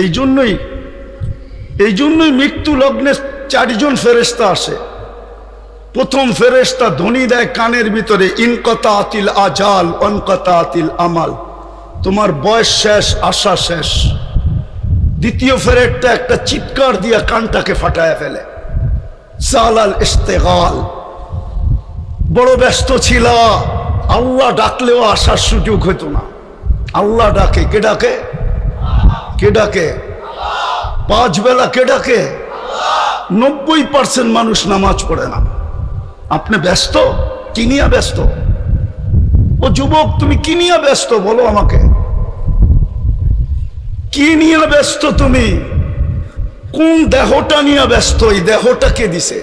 এই জন্যই এই জন্যই মৃত্যু লগ্নে চারজন ফেরেস্তা আসে। প্রথম ফেরেস্তা ধ্বনি দেয় কানের ভিতরে ইনকতা আতিল আজাল অনকতা আতিল আমাল। তোমার বয়স শেষ, আশা শেষ। দ্বিতীয় ফেরেটটা একটা চিৎকার দিয়া কানটাকে ফাটায় ফেলে। সালাল ইস্তেগাল। বড় ব্যস্ত ছিল, আল্লাহ ডাকলেও আসার সুযোগ হতো না। আল্লাহ ডাকে, কে ডাকে? কে ডাকে? পাঁচ বেলা কে ডাকে? নব্বই পার্সেন্ট মানুষ নামাজ পড়ে না। আপনি ব্যস্ত? কি নিয়ে ব্যস্ত? ও যুবক, তুমি কি নিয়ে ব্যস্ত? বলো আমাকে। কি নিয়ে ব্যস্ত তুমি? কোন দেহটা নিয়ে ব্যস্ত? এই দেহটা কে দিছে?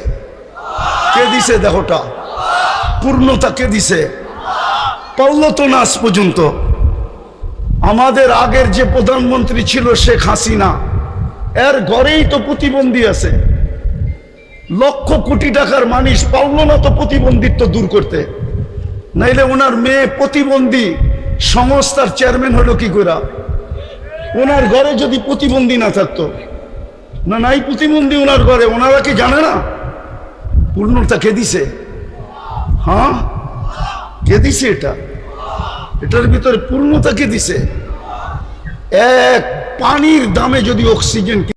কে দিছে দেহটা? পূর্ণতা কে দিছে? পারল তো না পর্যন্ত। আমাদের আগের যে প্রধানমন্ত্রী ছিল শেখ হাসিনা, এর ঘরেই তো প্রতিবন্ধী আছে। লক্ষ কোটি টাকার মানুষ পারল না তো প্রতিবন্ধিত্ব দূর করতে। নাইলে ওনার মেয়ে প্রতিবন্ধী সংস্থার চেয়ারম্যান হলো কি করে ওনার ঘরে যদি প্রতিবন্ধী না থাকতো, না নাই প্রতিবন্ধী ওনার ঘরে, ওনারা কি জানে না? পূর্ণতা কে দিছে? হ্যাঁ? কে দিছে এটা? এটার ভিতরে পূর্ণতা কে দিছে? এক পানির দামে যদি অক্সিজেন